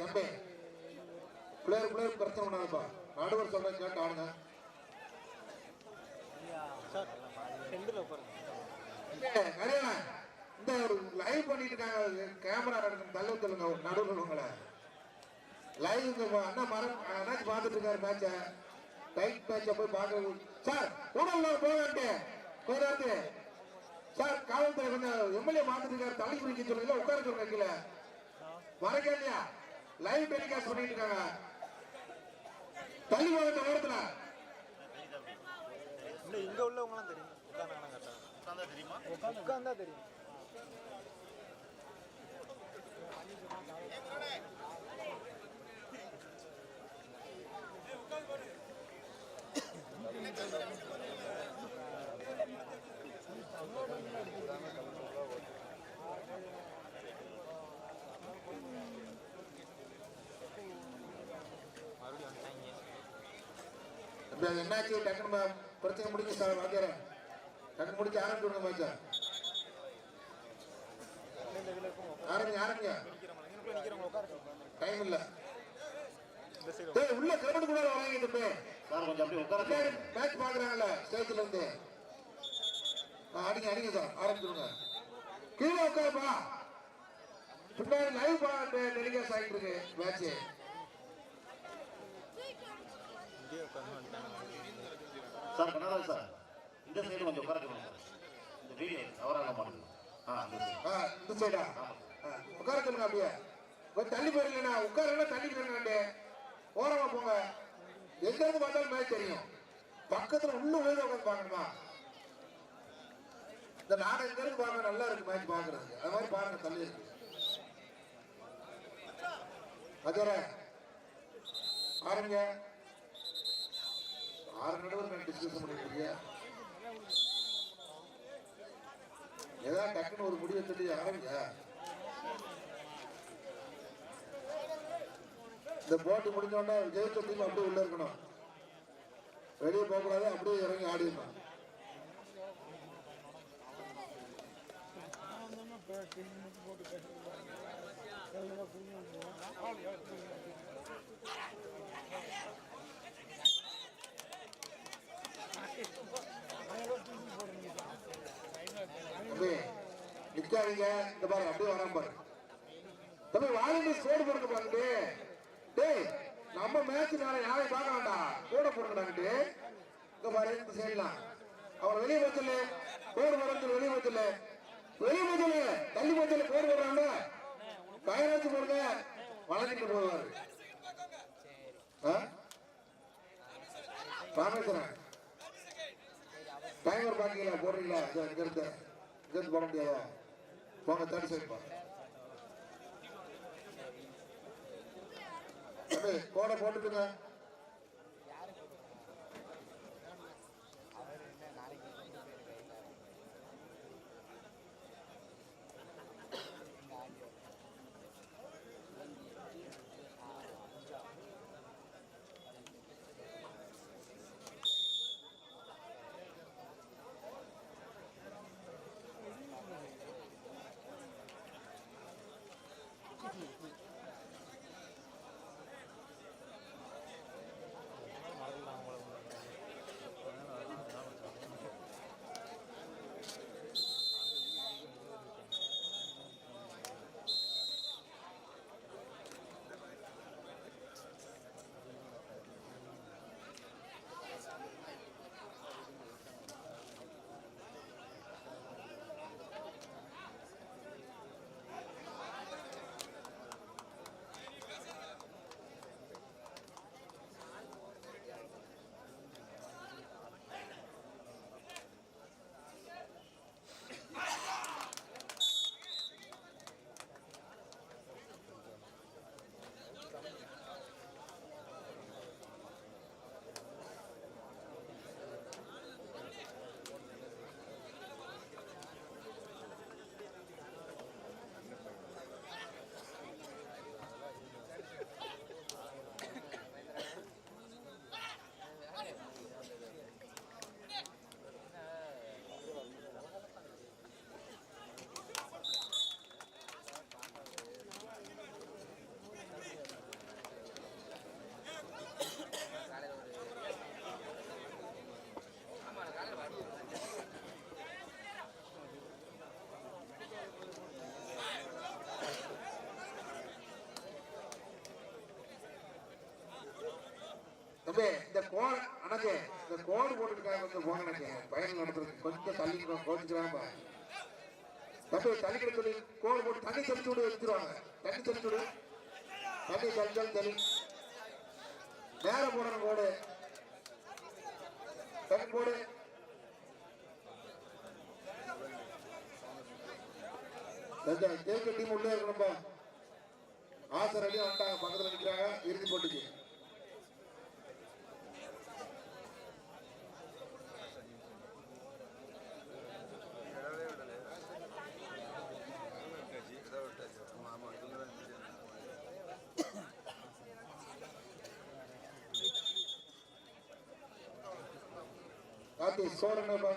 தம்பி பிள்ளையர் பிள்ளையர் பிரச்சனை பண்ணாதப்பா. நடுவர் சொல்ற கேட்டு ஆடுங்க. இந்த ஒரு லைவ் பண்ணிட்டு இருக்காங்க. கேமரா நடக்கும் தள்ள சொல்லுங்க நடுவில் உங்களை. லைவ் இங்க அண்ணா மரம் அண்ணாச்சி பார்த்துட்டு இருக்காரு மேட்ச டைட் மேட்ச போய் பார்க்க சார் உடல்ல போகட்டு போதாது சார் காவல்துறை கொஞ்சம் எம்எல்ஏ மாத்திருக்காரு இருக்காரு. தள்ளி குடிக்க சொல்லுங்க. உட்கார சொல்லுங்க கீழே. வரக்கே இல்லையா லைவ் டெலிகாஸ்ட் பண்ணிட்டு இருக்காங்க தள்ளி போக இந்த நேரத்துல இல்லை இங்க உள்ளவங்களாம் தெரியும். உட்காந்தா தெரியுமா? உட்காந்தா தெரியும். தம்பி, அது என்னாச்சு? டக்குனு பிரச்சனை முடிஞ்சு சார் வாத்தியாரன் டக்குனு முடிச்சு இதில் இருக்கும் ஆரம்பிங்க ஆரம்பிங்க. டைம் இல்ல. உள்ள கிரமணம் கூட தம்பி சார் கொஞ்சம் அப்படியே உட்கார மேட்ச் பாக்குறாங்கல்ல ஸ்டேஜ்ல இருந்து. அடிங்க அடிங்க சார் ஆரம்பிச்சுடுங்க கீழே உட்காருப்பா. பின்னாடி லைவ் டெலிகாஸ்ட் ஆகிட்டு இருக்கு மேட்ச் இங்கேயே உட்காந்து சார்? கனகராஜ் சார் இந்த சைடு கொஞ்சம் உட்கார சொல்லுங்க இந்த வீடியோ ஆ? இந்த சைடு உட்கார சொல்லுங்க அப்படியே. தள்ளி போயிருங்கண்ணா உட்காருன்னா தள்ளி போயிருங்க ஓரமா போங்க. எங்க இருந்து பார்த்தாலும் மேட்ச் தெரியும். பக்கத்துல உள்ள உள்ள உட்காந்து பாக்கணுமா இந்த நாடகம் எங்க இருந்து பாருங்க நல்லா இருக்கு மேட்ச் பாக்குறதுக்கு அது மாதிரி பாருங்க தள்ளி இருக்கு. ஆரம்பிங்க ஆறு நடுவர் டிஸ்கஷன் ஏதாவது டக்குன்னு ஒரு முடிவை சொல்லி ஆரம்பிங்க இந்த போட்டு முடிஞ்சோடனே ஜெயிச்ச டீம் அப்படியே உள்ள இருக்கணும். வெளியே போகக்கூடாது அப்படியே இறங்கி ஆடிடணும். போட்டு நிக்காதீங்க. இந்த பாருங்க அப்படியே வராம பாருங்க தம்பி வாலிபர் ஸ்கோர் போடுங்க பாருங்க டேய் நம்ம மேட்ச் நாளை யாரையும் பார்க்க வேண்டாம். கூட போடுங்கடாங்கிட்டு இங்க பாரு இந்த சைட்லாம் அவர் வெளியே வச்சல கோடு போடுறது வெளியே வச்சல வெளியே வச்சல தள்ளி வச்சல கோடு போடுறாங்க பயனாச்சு போடுங்க. வளர்ந்துட்டு போவாரு. ஆ? ராமேஸ்வரன் டைமர் பாக்கீங்களா போடுறீங்களா? இதோ இங்க இருந்து இங்க இருந்து போட முடியாதா? போங்க தேர்ட் சைடு பா தம்பி கோடை போட்டுட்டுங்க. கோடு அண்ணாச்சே இந்த கோடு போட்டுருக்காங்க கொஞ்சம் போங்க அண்ணாச்சே. பயணம் நடத்துறதுக்கு கொஞ்சம் தள்ளி கோச்சுக்கிறாங்க தம்பி தள்ளி சொல்லி. கோடு போட்டு தண்ணி தெளிச்சு விடு வச்சுருவாங்க தண்ணி தெளிச்சு விடு. தண்ணி தெளிச்சாலும் தண்ணி நேரம் போடணும் கோடு. தண்ணி போடு. ஜெயிக்க டீம் உள்ளே இருக்கணும்பா ஆசர் அடி வந்துட்டாங்க பக்கத்துல நிக்கிறாங்க இறுதி போட்டுக்கு. கார்த்தி ஸ்கோர் என்னப்பா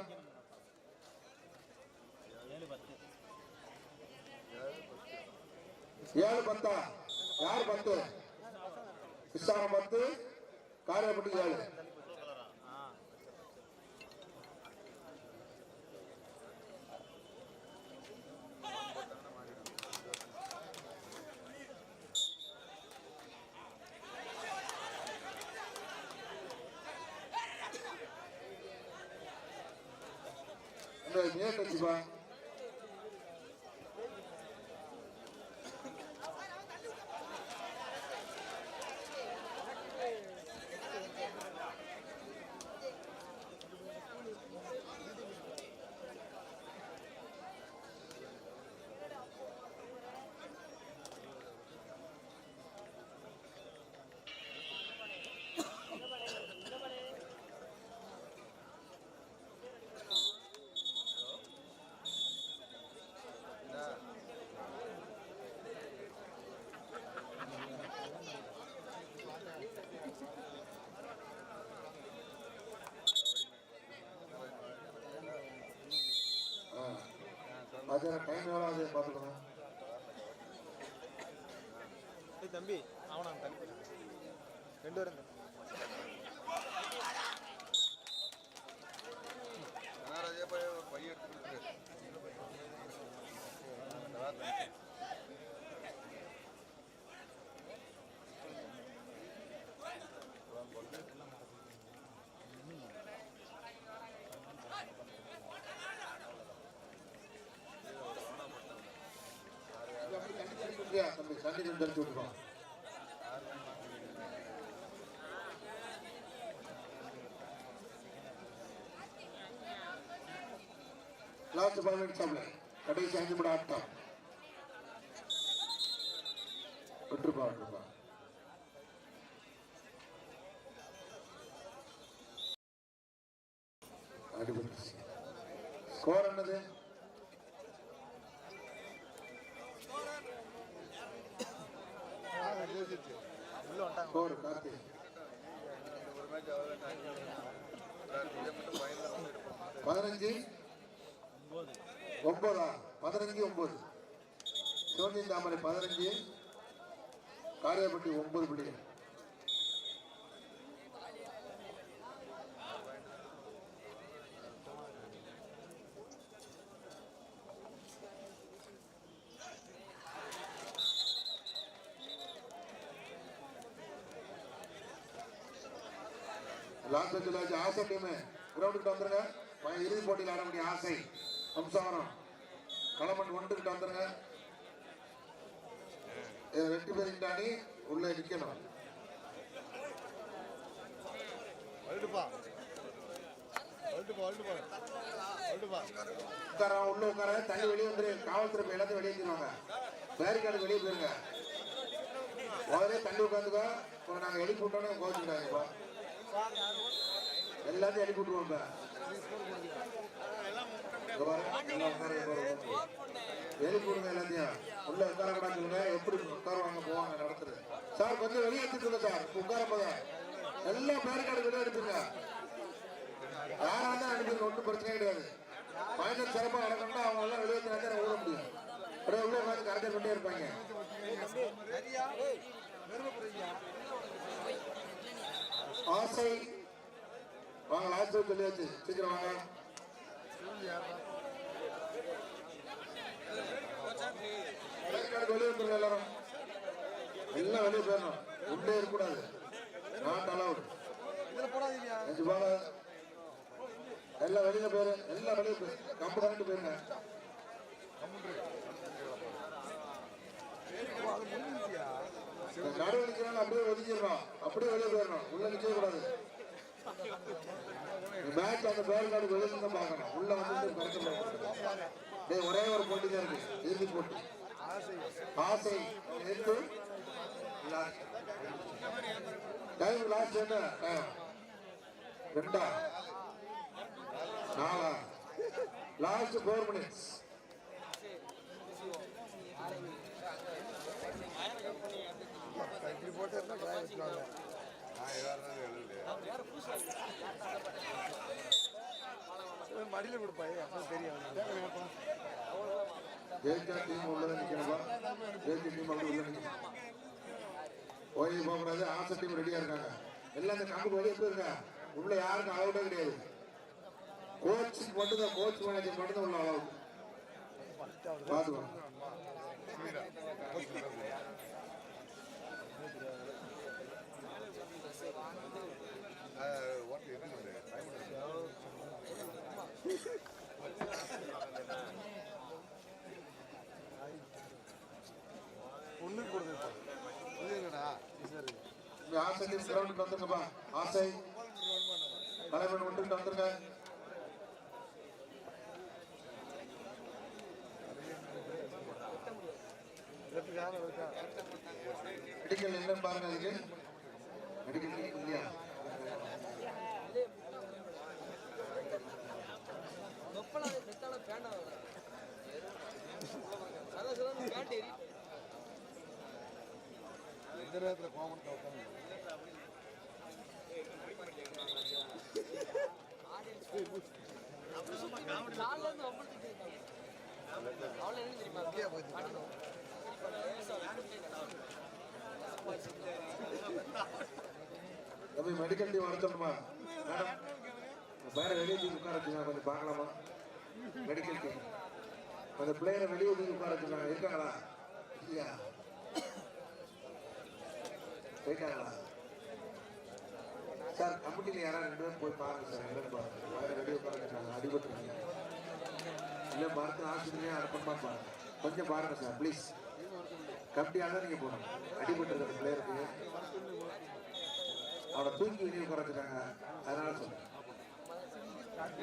ஏழு பத்தா? யார் பத்து? விசாரம் பத்து காரியப்பட்டு ஏழு இந்த நேட் அது டைம் எவ்வளோ ஆகுது? பார்த்துக்கணும் ஏய் தம்பி அவனா தம்பி. ரெண்டு பேரும் தான். இது தண்ணி தம்பி தண்ணி தெரிஞ்சு விட்டுருவோம் லாஸ்ட் பதினெட்டு சாப்பிட கடைசி அஞ்சு மணி ஆட்டம் விட்டுருப்பா விட்டுருப்பா. அடிபட்டு ஸ்கோர் என்னது? பதினஞ்சு ஒன்பதா? பதினஞ்சு ஒன்பது. சிவந்தி தாமரை பதினஞ்சு காரியப்பட்டி ஒன்பது பிள்ளைகள் லாஸ்ட் பெஞ்சில் வச்சு ஆசை டீமு. கிரவுண்டுக்கிட்ட வந்துருங்க. ப- இறுதி போட்டியில் ஆடக்கூடிய ஆசை வம்சாவரம் களமண் ஒன்றுக்கிட்ட வந்துருங்க. ரெண்டு பேரும் தாண்டி உள்ள அழுட்டுப்பா உட்கார உள்ள உட்கார தள்ளி வெளியே வந்துரு. காவல்துறை எல்லாத்தையும் வெளியே வச்சிருவாங்க பேரிகார்டு வெளியே போயிருங்க. முதல்ல தள்ளி உட்காந்துக்கோ. நாங்கள் எழுப்பி விட்டோன்னே கோச்சுக்கிறாங்கப்பா எல்லாத்தையும் எழுப்பி விட்டுருவோம் இப்போ. எழுப்பி விடுங்க எல்லாத்தையும். உள்ள உட்கார கூடாதுங்க எப்படி உட்காருவாங்க போவாங்க நடத்துறது. சார் கொஞ்சம் வெளியே எடுத்துக்கோங்க சார். இப்ப உட்கார போதும் எல்லாம் பேரிகார்டு வெளியே எடுத்துங்க. யாரா இருந்தாலும் அனுப்பிங்க ஒன்றும் பிரச்சனை கிடையாது. பயணம் சிறப்பாக நடக்கணும்னா அவங்க எல்லாம் வெளியே வந்து ஓட முடியும். அப்படியே உள்ள உட்காந்து கரெக்டாக கொண்டே இருப்பாங்க. ஆசை வாங்க லாஸ்ட் சொல்லியாச்சு. சீக்கிரம் வாங்க. வெளியே வந்துருங்க எல்லாரும் எல்லாம் வெளியே போயிடணும். உள்ளே இருக்கக்கூடாது. நாட் அலவுட் எல்லாம் வெளியே போயிரு. எல்லாம் வெளியே போயிரு. கம்பெனி போயிருங்க. நடுவு நிற்கிறாங்க அப்படியே ஒதுக்கிடணும். அப்படியே வெளியே போயிடணும். உள்ள நிற்க கூடாது. மேட்ச் அந்த பேர் கார்டு வெளியே இருந்து பார்க்கணும். உள்ள வந்து பறக்க ஒரே ஒரு போட்டி தான் இருக்கு. இறுதி போட்டி ஆசை எட்டு டைம் லாஸ்ட் என்ன? ரெண்டா? நாலா? லாஸ்ட் ஃபோர் மினிட்ஸ் போட்டு மடியில் கொடுப்பாய் அப்போ தெரியும் ஜெயிச்சா டீம் உள்ள நிக்கணுமா ஜெயிச்ச டீம் அப்படி உள்ள நிக்கணும் ஓய்வு போகக்கூடாது ஆசை டீம் ரெடியா இருக்காங்க எல்லாம் அந்த கம்பு வெளியே போயிருங்க உள்ள யாருக்கும் அலவுடே கிடையாது கோச் மட்டும் தான் கோச் மேனேஜர் மட்டும் தான் உள்ள அலவுட் பாத்துக்கோங்க ஓட்டு என்ன டைம் ஒன்றுக்கு கொடுங்க இது என்னடா சரி இந்த ஆசை டீம் கிரவுண்டுக்கு வந்துருங்கப்பா. ஆசை. தலைவன் விட்டுட்டு வந்துருங்க. மெடிக்கல் இல்லைன்னு பாருங்க அதுக்கு. மெடிக்கல் இல்லையா? எந்த நேரத்தில் கோமன் உட்காந்து தம்பி மெடிக்கல் டீம் வர மேடம் வேற வெளியே தூக்கி உட்கார வச்சுங்க கொஞ்சம் பார்க்கலாமா? மெடிக்கல் டீம் அந்த பிளேயரை வெளியே தூக்கி உட்கார வச்சுருக்காங்க இருக்காங்களா? இல்லையா? போயிட்டாங்களா? சார் கமிட்டியில் யாராவது ரெண்டு பேரும் போய் பாருங்க சார் என்னன்னு பாருங்க. வேற வெளியே உட்கார வச்சுருக்காங்க அடிபட்டுருக்கீங்க இல்லை மருத்துவ ஆஸ்பத்திரியாக அனுப்பணுமா பாருங்க. கொஞ்சம் பாருங்க சார் ப்ளீஸ் கமிட்டியாக தான் நீங்கள் போகணும். அடிபட்டுருக்கிற பிளேயருக்கு அவனை தூக்கி வெளியே குறைச்சிட்டாங்க அதனால சொல்றேன்.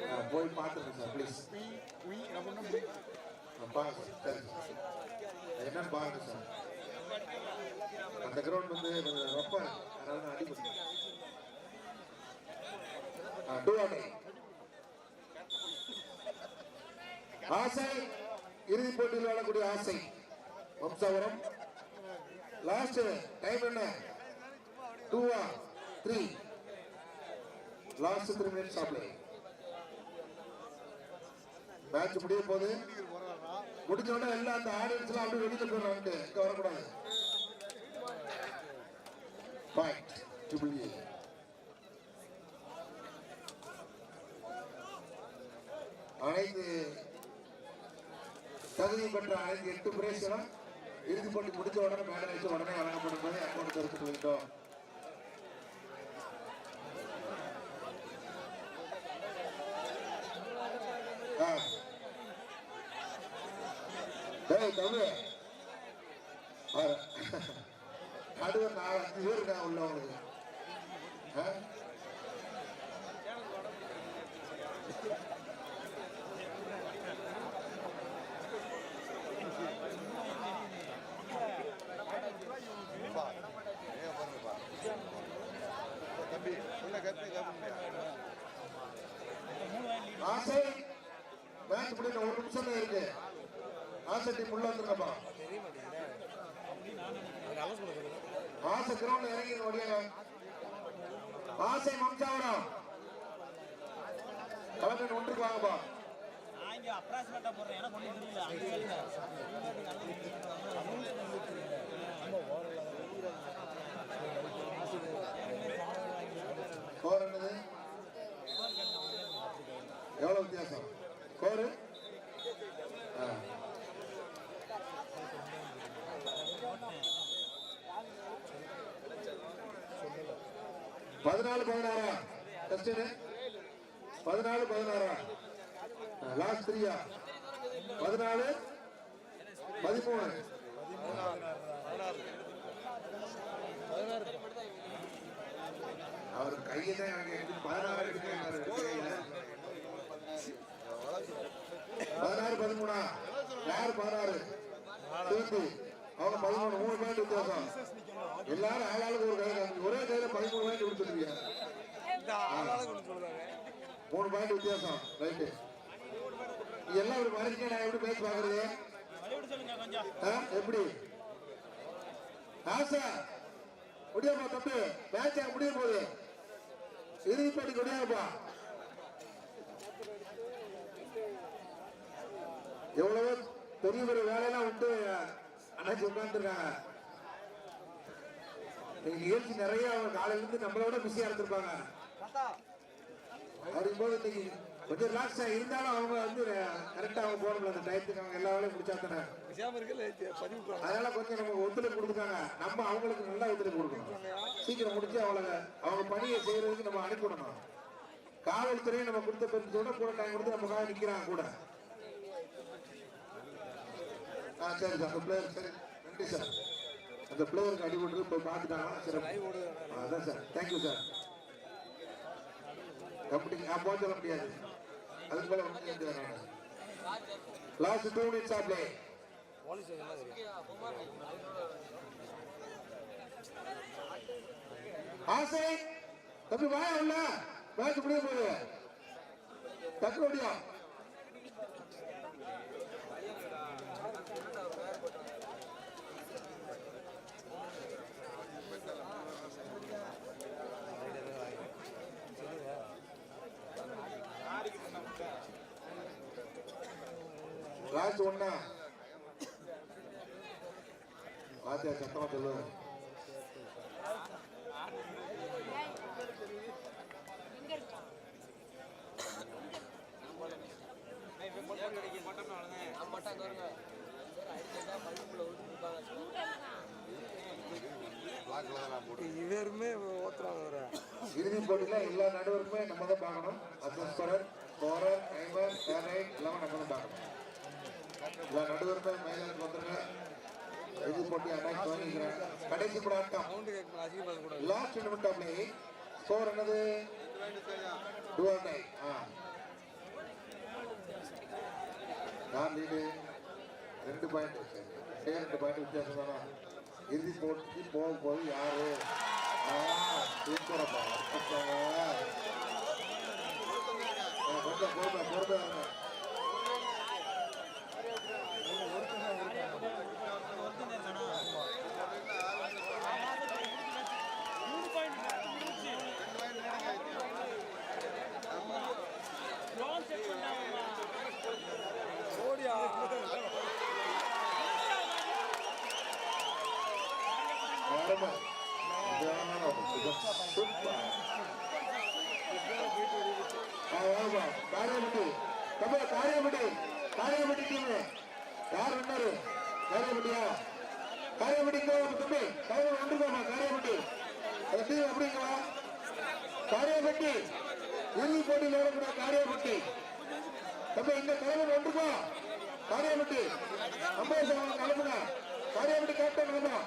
ஆ, போய் பார்த்துருங்க சார் ப்ளீஸ் பாருங்க சார் சரி. என்னன்னு பாருங்க சார். அந்த கிரவுண்ட் வந்து ரொம்ப அதனால நான் அடிபட்டு டூ ஆடை ஆசை இறுதிப் போட்டியில் வாழக்கூடிய ஆசை. வம்சாவரம். லாஸ்ட் டைம் என்ன? டூவா த்ரீ லாஸ்ட் த்ரீ மினிட்ஸ் ஆப்லே மேட்ச் முடிய போது முடிஞ்ச உடனே எல்லாம் அந்த ஆடியன்ஸ்லாம் அப்படியே வெளியில போயிடுறாங்க. இங்க வரக்கூடாது. பாயிண்ட் ட்ரிபிள் ஏ அனைத்து தகுதி பெற்ற அனைத்து எட்டு பிரேசரும் இறுதிப் போட்டி முடிஞ்ச உடனே மேடம் வச்சு உடனே வழங்கப்படும் போது அக்கௌண்ட் தெரிவித்துக் கொள்கின்றோம் ஆ. டேய் தம்பி ஆ. நாலு அஞ்சு பேர் இருக்காங்க உள்ள உங்களுக்கு ஆ? ஏன் பாருங்கப்பா தம்பி உள்ள கத்து கத்து ஆசை மேட்ச் முடிய ஒரு நிமிஷம் தான் இருக்கு ஆசை டீம் உள்ள வந்துருங்கப்பா ஆசை இறங்கி ஓடியாங்க ஆசை மம்சாவரம். கலந்து ஒன்றுக்கு வாங்கப்பா. கோர் என்னது? எவ்வளவு வித்தியாசம்? கோரு ஆ. பதினாலு பதினாறா? டெஸ்ட் பதினாலு பதினாறா? லாஸ்ட் த்ரீயா பதினாலு? பதிமூணு? அவர் கையை தான் பதினாறு கையில. பதினாறு பதிமூணா? யார் பதினாறு? அவங்க பதிமூணு மூணு பாயிண்ட் வித்தியாசம். எல்லாரும் ஆளாளுக்கு ஒரு கையில ஒரே கையில பதிமூணு பாயிண்ட் கொடுத்துருக்கீங்க மூணு பாயிண்ட் வித்தியாசம். ரைட்டு எல்லாம் ஒரு மறைச்சு நான் எப்படி பேசி பாக்குறது எப்படி? ஆசா முடியாமா தம்பி மேட்ச் முடிய போகுது இறுதி போட்டி முடியாதுப்பா. எவ்வளவோ பெரிய பெரிய வேலையெல்லாம் விட்டு அண்ணாச்சி உட்காந்துருக்காங்க நிகழ்ச்சி நிறைய அவங்க காலையில இருந்து நம்மளோட பிஸியா இருந்திருப்பாங்க. அப்படிங்கும்போது இன்னைக்கு கொஞ்சம் ரிலாக்ஸா இருந்தாலும் அவங்க வந்து கரெக்டா அவங்க போகணும்ல அந்த டயத்துக்கு அவங்க எல்லா வேலையும் முடிச்சா தானே? அதனால கொஞ்சம் நமக்கு ஒத்துழைப்பு கொடுத்துருக்காங்க நம்ம அவங்களுக்கு நல்லா ஒத்துழைப்பு கொடுக்கணும். சீக்கிரம் முடிச்சு அவங்கள அவங்க பணியை செய்யறதுக்கு நம்ம அனுப்பிவிடணும் காவல்துறையை நம்ம கொடுத்த பெருந்தோட கூட டைம் கொடுத்து நமக்காக நிக்கிறாங்க கூட. ஆ சரி சார். சரி. நன்றி சார். அந்த பிளேயருக்கு அடிபட்டு போய் பார்த்துட்டாங்களா அதான் சார். தேங்க்யூ சார் கபடி நான் போக சொல்ல முடியாது. அதுக்கு மேல ஒன்றும் லாஸ்ட் டூ மினிட்ஸ் ஆஃப் ஆசை. தம்பி வாயா உள்ள? மேட்ச் முடிய போகுது. டக்கு லாஸ்ட் ஒன்னா வாத்தியா சத்தமா சொல்லுவேன் இவருமே ஓத்துறாங்க இறுதி போட்டியில எல்லா நடுவருக்குமே நம்ம தான் பார்க்கணும். அசஸ்பரர் ஸ்கோரர் டைமர் பேரைட் எல்லாமே நம்ம தான் பார்க்கணும். எல்லா நடுவருமே மைதானத்துக்கு வந்துருங்க இறுதி போட்டி அனைத்து வாங்கிக்கிறேன் கடைசி கூட ஆட்டம் லாஸ்ட் நிமிடம் ஆஃப் ஸ்கோர் என்னது டூ ஆர் நைன் ஆ லீடு ரெண்டு பாயிண்ட் சரி ரெண்டு பாயிண்ட் வித்தியாசம் தானே இறுதி போட்டிக்கு போக போது யாரு ஆ சூப்பரப்பா கொஞ்சம் பொறுமை இருங்க மூணு பாயிண்ட் முடிச்சு லாங் செக் பண்ணாங்கம்மா ஓடியா அருமை. இதான ஒரு சூப்பர். ஆ, ஆமா. காரியப்பட்டி தம்பி காரியப்பட்டி காரியப்பட்டி டீம் யார் வின்னாரு காரியப்பட்டியா காரியப்பட்டி இங்க வா தம்பி காரியம் வந்துருக்கோமா காரியப்பட்டி அந்த டீம் அப்படிங்களா காரியப்பட்டி இறுதி போட்டியில் காரியப்பட்டி தம்பி இங்க தலைவர் வந்துருக்கோ காரியப்பட்டி அம்பேசன் அவங்க கிளம்புங்க. காரியப்பட்டி கேப்டன் கிளம்பா